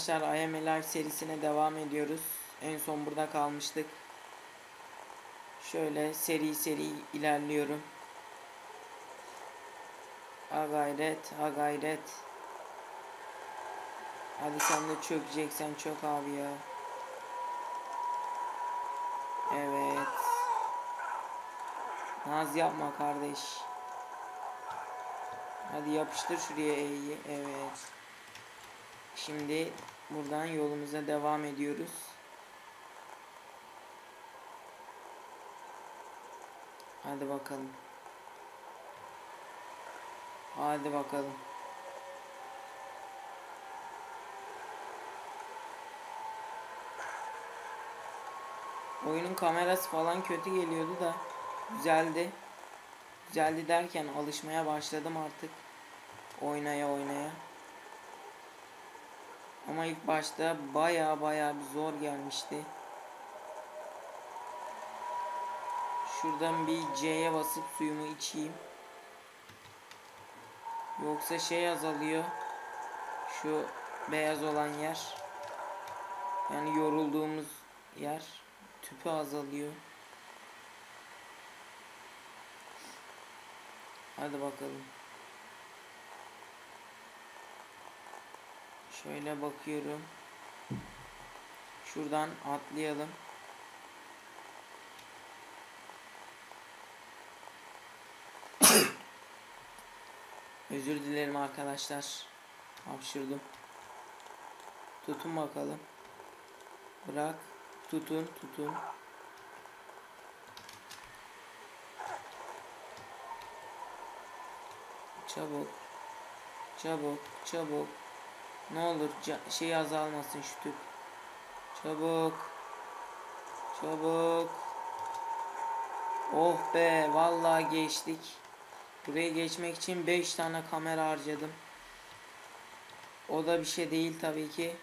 Arkadaşlar, I serisine devam ediyoruz. En son burada kalmıştık. Şöyle seri seri ilerliyorum. Ha gayret, ha gayret. Hadi sen de çökeceksen çök abi ya. Evet. Naz yapma kardeş. Hadi yapıştır şuraya E'yi. Evet. Şimdi buradan yolumuza devam ediyoruz. Hadi bakalım. Hadi bakalım. Oyunun kamerası falan kötü geliyordu da güzeldi. Güzeldi derken alışmaya başladım artık. Oynaya oynaya. Ama ilk başta baya baya bir zor gelmişti. Şuradan bir C'ye basıp suyumu içeyim. Yoksa şey azalıyor. Şu beyaz olan yer. Yani yorulduğumuz yer. Tüpü azalıyor. Hadi bakalım. Şöyle bakıyorum. Şuradan atlayalım. Özür dilerim arkadaşlar. Hapşırdım. Tutun bakalım. Bırak. Tutun, tutun. Çabuk. Çabuk, çabuk. Ne olur şey azalmasın şu tüp. Çabuk. Çabuk. Oh be vallahi geçtik. Buraya geçmek için 5 tane kamera harcadım. O da bir şey değil tabii ki.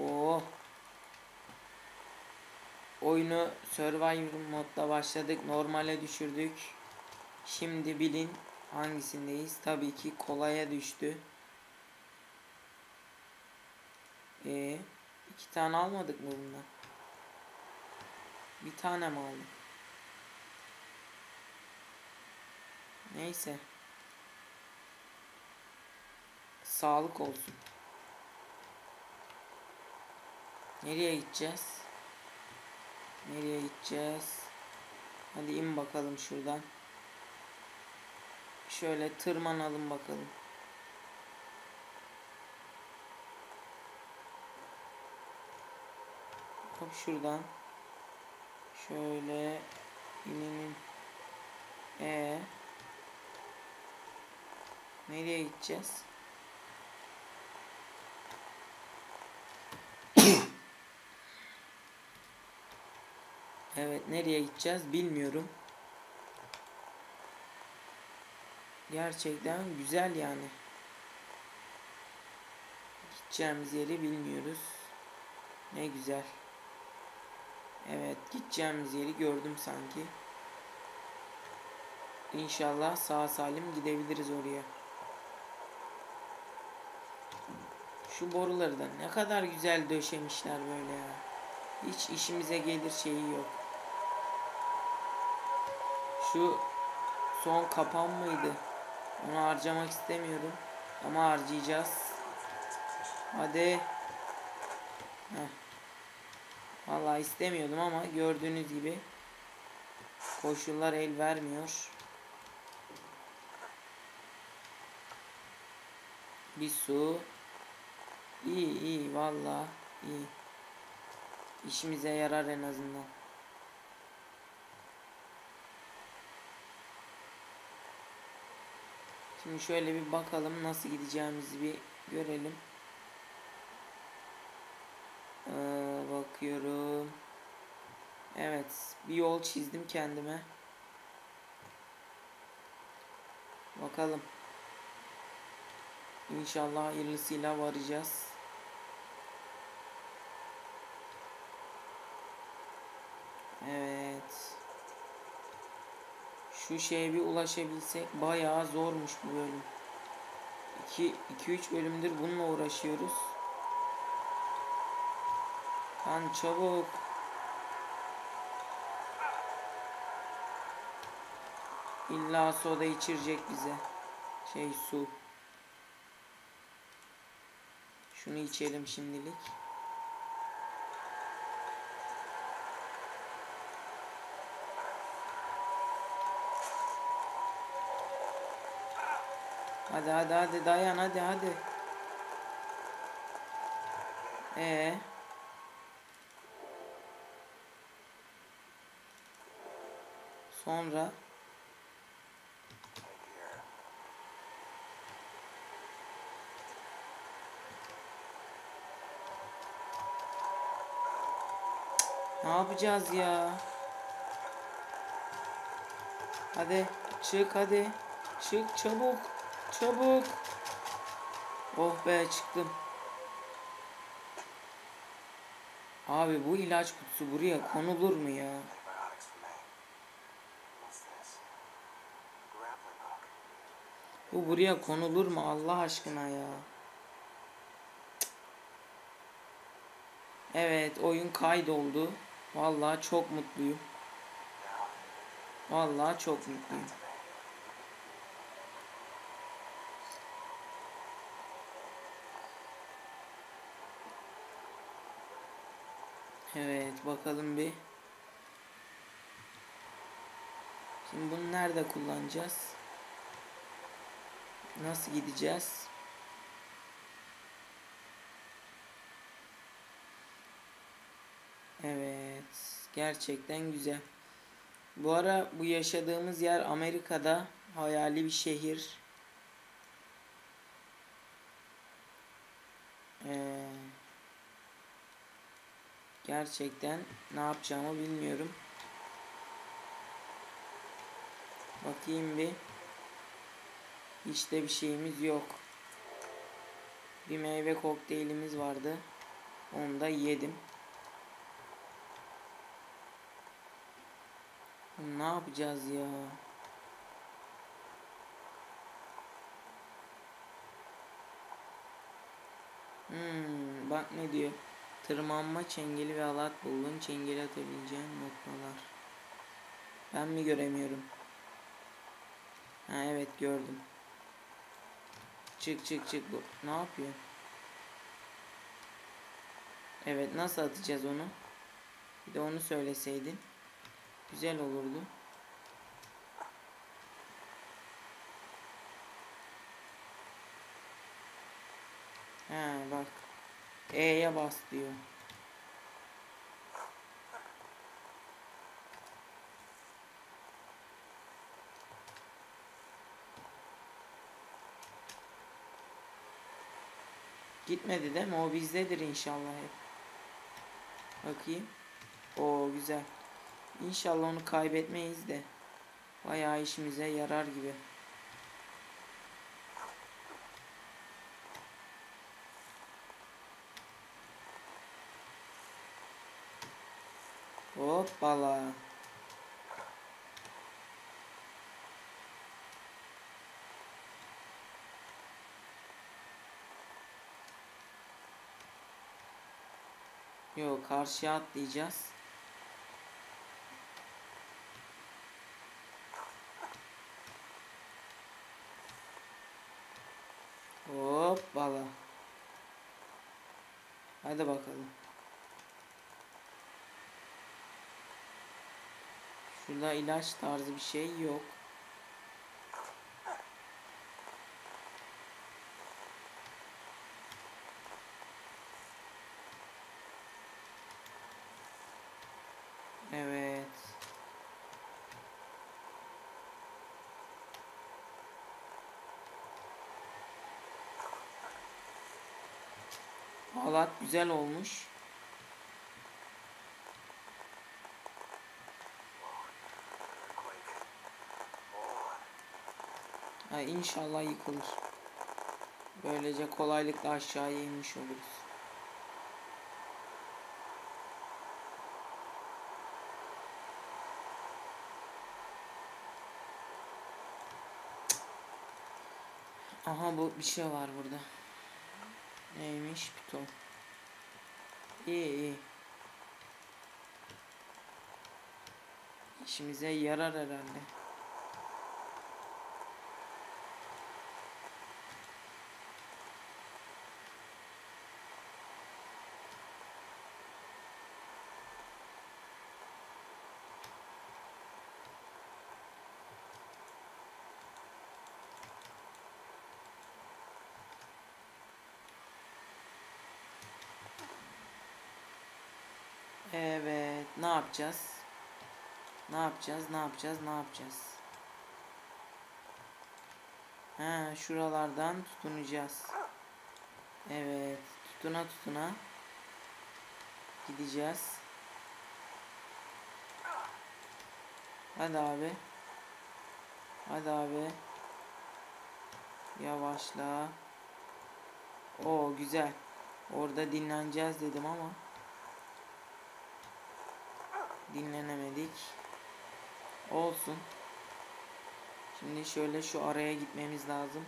Oh. Oyunu Survivor modda başladık. Normale düşürdük. Şimdi bilin hangisindeyiz. Tabii ki kolaya düştü. Ee, iki tane almadık mı bundan? Bir tane mi aldık? Neyse. Sağlık olsun. Nereye gideceğiz? Nereye gideceğiz? Hadi in bakalım şuradan. Şöyle tırmanalım bakalım. Hop şuradan. Şöyle inelim. E Nereye gideceğiz? evet nereye gideceğiz bilmiyorum. Gerçekten güzel yani. Gideceğimiz yeri bilmiyoruz. Ne güzel. Evet gideceğimiz yeri gördüm sanki. İnşallah sağ salim gidebiliriz oraya. Şu boruları da ne kadar güzel döşemişler böyle ya. Hiç işimize gelir şeyi yok. Şu son kapan mıydı? Onu harcamak istemiyorum. Ama harcayacağız. Hadi. Heh. Vallahi istemiyordum ama gördüğünüz gibi koşullar el vermiyor. Bir su. İyi iyi vallahi iyi. İşimize yarar en azından. Şimdi şöyle bir bakalım nasıl gideceğimizi bir görelim. Ee, bakıyorum. Evet, bir yol çizdim kendime. Bakalım. İnşallah hayırlısıyla varacağız. Evet. Şu şeye bir ulaşabilsek bayağı zormuş bu bölüm. 2 2 3 bölümdür bununla uğraşıyoruz. Lan çabuk. İlla soda içirecek bize. Şey su. Şunu içelim şimdilik. Hadi hadi hadi dayan hadi hadi. Ee. Sonra Ne yapacağız ya? Hadi çık hadi. Çık çabuk. Çabuk. Oh be çıktım. Abi bu ilaç kutusu buraya konulur mu ya? Bu buraya konulur mu Allah aşkına ya? Evet oyun kaydoldu. Vallahi çok mutluyum. Vallahi çok mutluyum. Evet bakalım bir. Şimdi bunu nerede kullanacağız? Nasıl gideceğiz? Evet. Gerçekten güzel. Bu ara bu yaşadığımız yer Amerika'da hayali bir şehir. Ee, gerçekten ne yapacağımı bilmiyorum. Bakayım bir. Hiç de bir şeyimiz yok. Bir meyve kokteylimiz vardı. Onu da yedim. Ne yapacağız ya? Hmm, bak ne diyor. Tırmanma çengeli ve alat buldun. Çengeli atabileceğin noktalar. Ben mi göremiyorum? Ha evet gördüm. Çık çık çık bu. Ne yapıyor? Evet nasıl atacağız onu? Bir de onu söyleseydin. Güzel olurdu. He bak. E'ye bas diyor. Gitmedi değil mi? O bizdedir inşallah hep. Bakayım. O güzel. İnşallah onu kaybetmeyiz de. Bayağı işimize yarar gibi. Hoppala. Yok karşıya atlayacağız. Hoppala. Hadi bakalım. Şurada ilaç tarzı bir şey yok. Evet. Halat güzel olmuş. Ha, inşallah yıkılır. Böylece kolaylıkla aşağıya inmiş oluruz. Aha bu bir şey var burada. Neymiş piton. İyi iyi. İşimize yarar herhalde. Evet, ne yapacağız? Ne yapacağız? Ne yapacağız? Ne yapacağız? Ha, şuralardan tutunacağız. Evet, tutuna tutuna gideceğiz. Hadi abi. Hadi abi. Yavaşla. O güzel. Orada dinleneceğiz dedim ama dinlenemedik. Olsun. Şimdi şöyle şu araya gitmemiz lazım.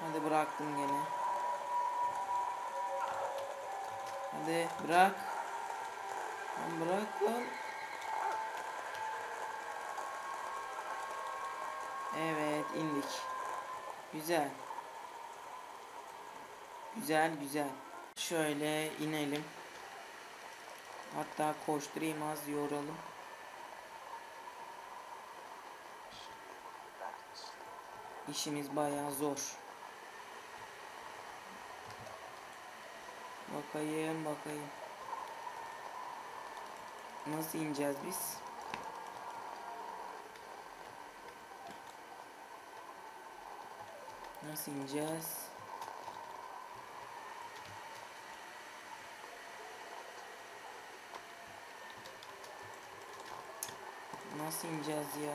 Hadi bıraktım gene. Hadi bırak. Lan bırak lan. Evet indik. Güzel. Güzel güzel. Şöyle inelim. Hatta koşturayım az yoralım. İşimiz bayağı zor. Bakayım bakayım. Nasıl ineceğiz biz? Nasıl ineceğiz? Nasıl ineceğiz ya?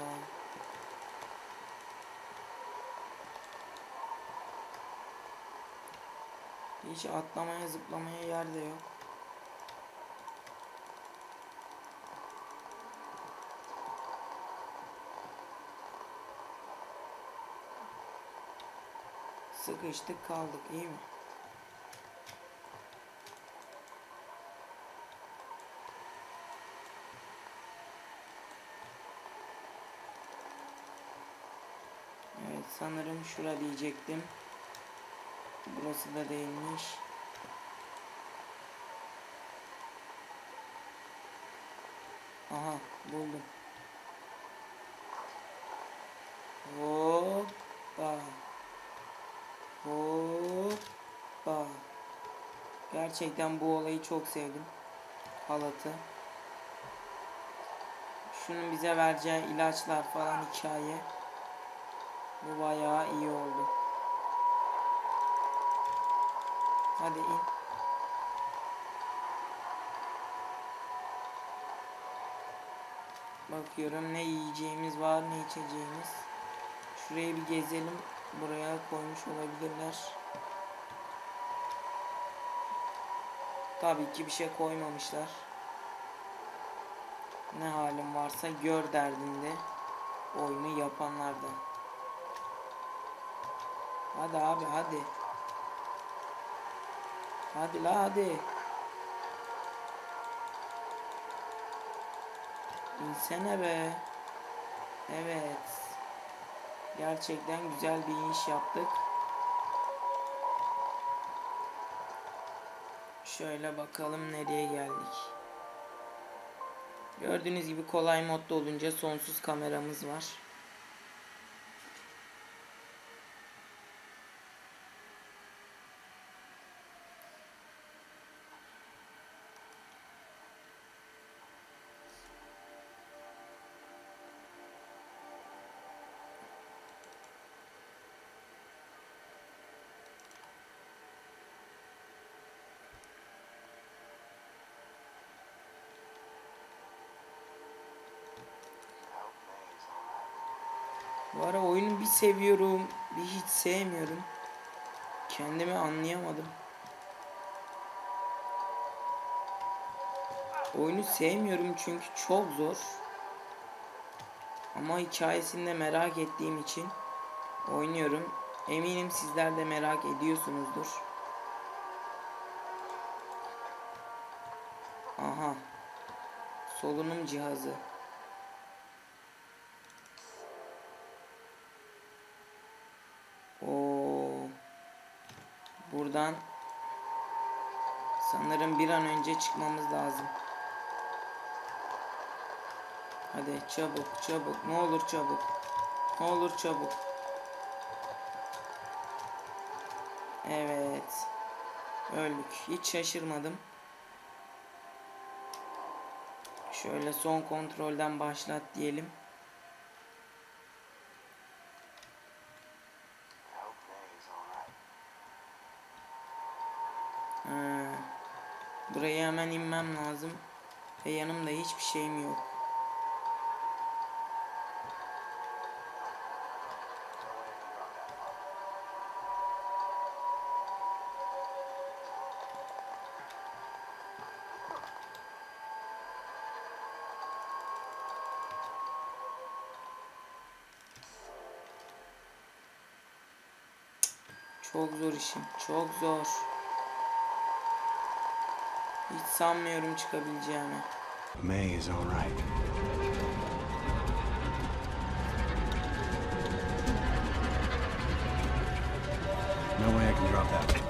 Hiç atlamaya zıplamaya yer de yok. Sıkıştık kaldık iyi mi? Evet sanırım şura diyecektim. Burası da değilmiş. Aha buldum. Hoppa. Hoppa. Gerçekten bu olayı çok sevdim. Halatı. Şunun bize vereceği ilaçlar falan hikaye. Bu bayağı iyi oldu. Hadi in. Bakıyorum ne yiyeceğimiz var ne içeceğimiz. Şurayı bir gezelim. Buraya koymuş olabilirler. Tabii ki bir şey koymamışlar. Ne halim varsa gör derdinde oyunu yapanlar da. Hadi abi hadi. Hadi la hadi. İnsene be. Evet. Gerçekten güzel bir iş yaptık. Şöyle bakalım nereye geldik. Gördüğünüz gibi kolay modda olunca sonsuz kameramız var. Seviyorum, bir hiç sevmiyorum. Kendimi anlayamadım. Oyunu sevmiyorum çünkü çok zor. Ama hikayesini de merak ettiğim için oynuyorum. Eminim sizler de merak ediyorsunuzdur. Aha. Solunum cihazı. Buradan sanırım bir an önce çıkmamız lazım. Hadi çabuk çabuk ne olur çabuk. Ne olur çabuk. Evet. Öldük. Hiç şaşırmadım. Şöyle son kontrolden başlat diyelim. I hope May's alright. Ha. Buraya hemen inmem lazım. Ve yanımda hiçbir şeyim yok. Çok zor işim. Çok zor. Hiç sanmıyorum çıkabileceğimi. May is all right. No way I can drop that.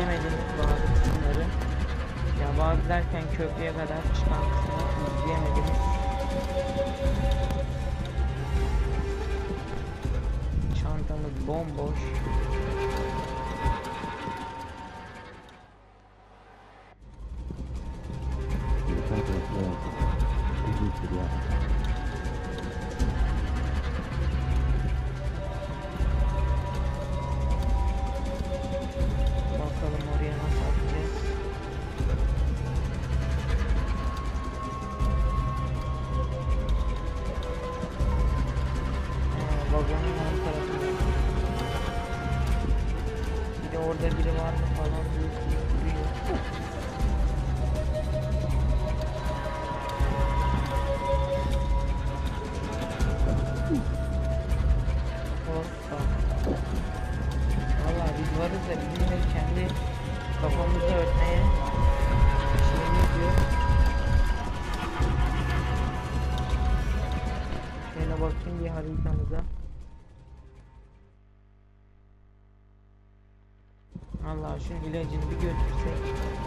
Siz izleyemediniz bazı kısımları. Ya bazı derken köprüye kadar çıkan kısmı izleyemediniz. Çantamız bomboş. Şu ilacını bir götürsek.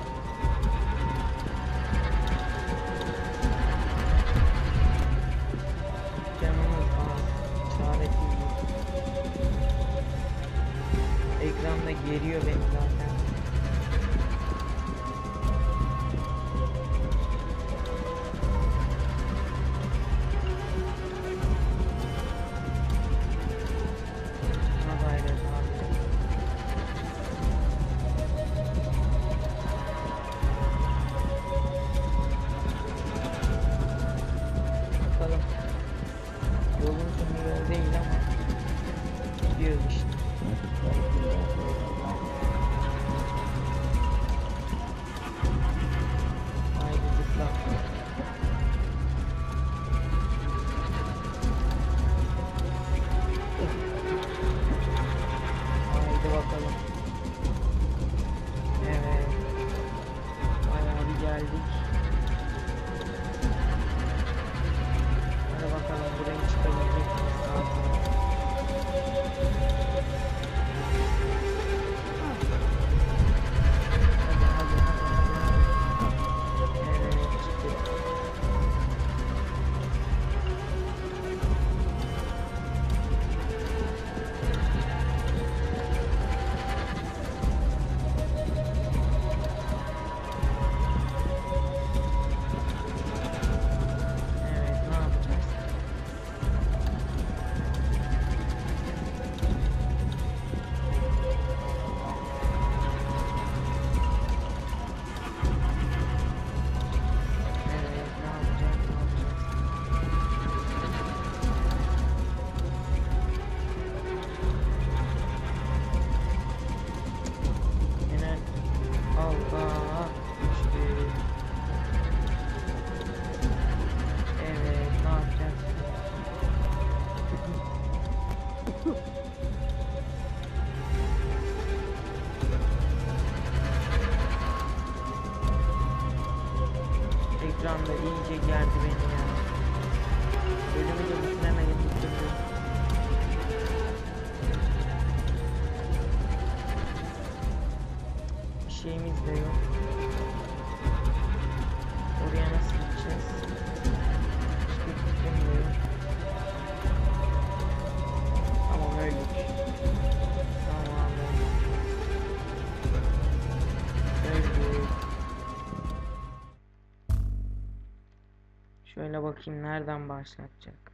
Şöyle bakayım nereden başlatacak.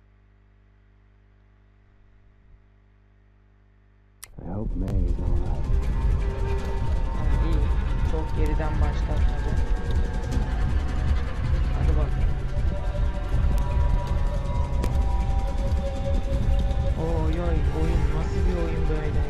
I hope May is all right. Ha, iyi. Çok geriden başlatmadı. Hadi bakalım. Oy oy oyun nasıl bir oyun böyle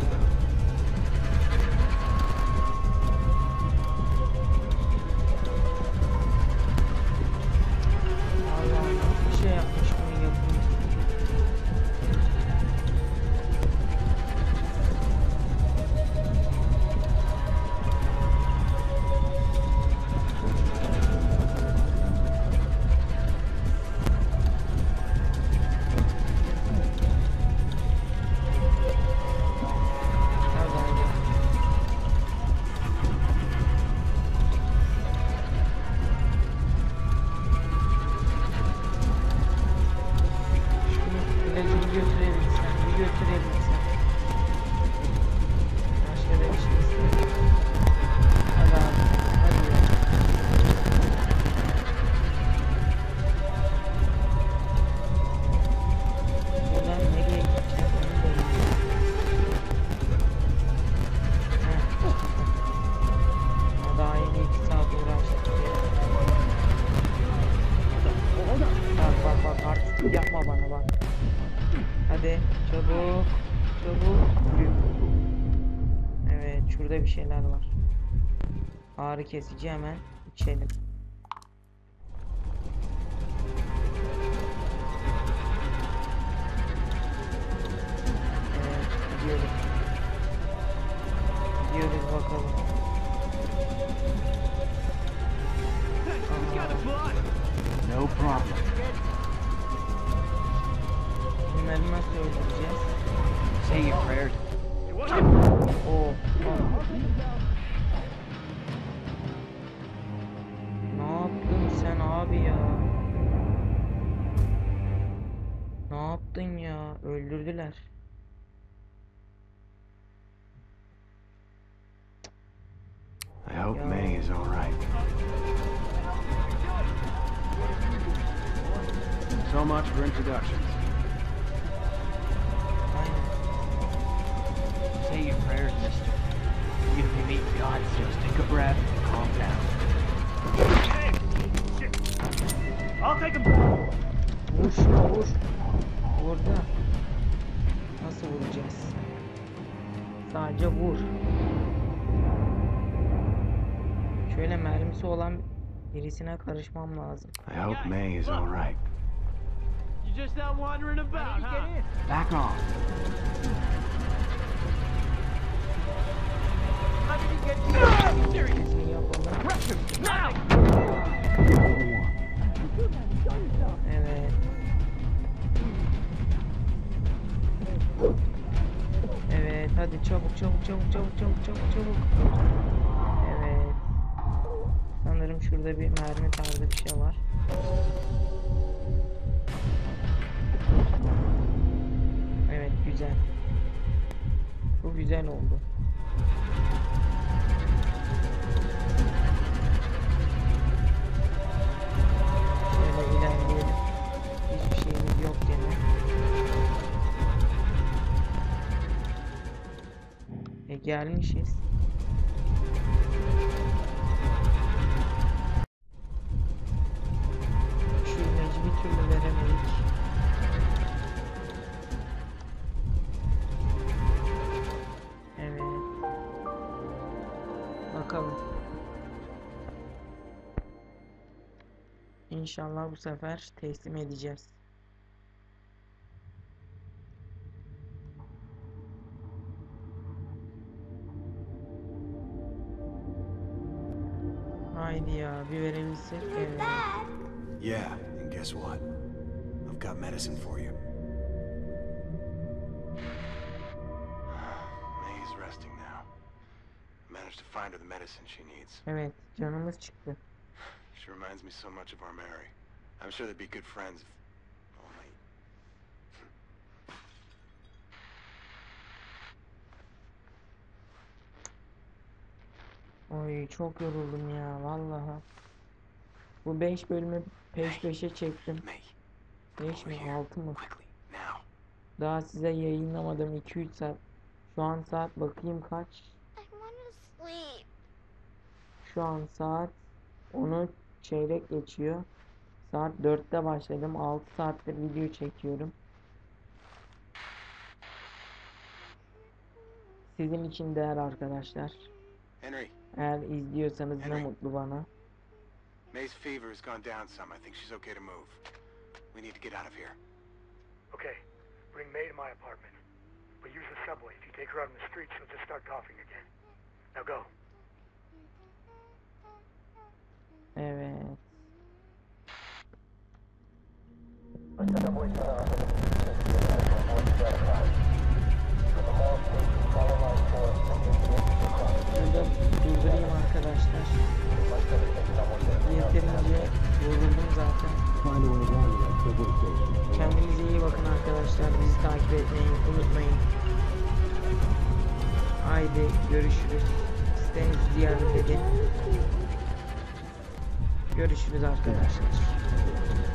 Ağrı kesici hemen soon. Just take a breath and calm down. I'll take him. Vur şuna vur. Orada. Nasıl vuracağız? Sadece vur. Şöyle mermisi olan birisine karışmam lazım. I hope May is all right. You just out wandering about, huh? Back off. Evet. Evet hadi çabuk çabuk çabuk çabuk çabuk çabuk çabuk. Evet. Sanırım şurada bir mermi tarzı bir şey var. Evet güzel. Bu güzel oldu. Gelmişiz. Şu ilacı bir türlü veremedik. Evet. Bakalım. İnşallah bu sefer teslim edeceğiz. Haydi ya bir verebilsek de. Yeah, and guess what? I've got medicine for you. May's resting now. Managed to find her the medicine she needs. Evet canımız çıktı. She reminds me so much of our Mary. I'm sure they'd be good friends if Oy çok yoruldum ya vallahi. Bu 5 bölümü peş peşe çektim. May, 5 mi 6 mı? Daha size yayınlamadım 2-3 saat. Şu an saat bakayım kaç. Şu an saat 10'u çeyrek geçiyor. Saat 4'te başladım. 6 saattir video çekiyorum. Sizin için değer arkadaşlar. Henry, Eğer izliyorsanız ne Henry. mutlu bana. May's fever has gone down some. I think she's okay to move. We need to get out of here. Okay, bring May to my apartment. But use the subway. If you take her out on the street, she'll just start coughing again. Now go. Eh, evet. Arkadaşlar. Yeterince yoruldum zaten. Kendinize iyi bakın arkadaşlar. Bizi takip etmeyi unutmayın. Haydi görüşürüz. İsteğinizi ziyaret edin. Görüşürüz arkadaşlar.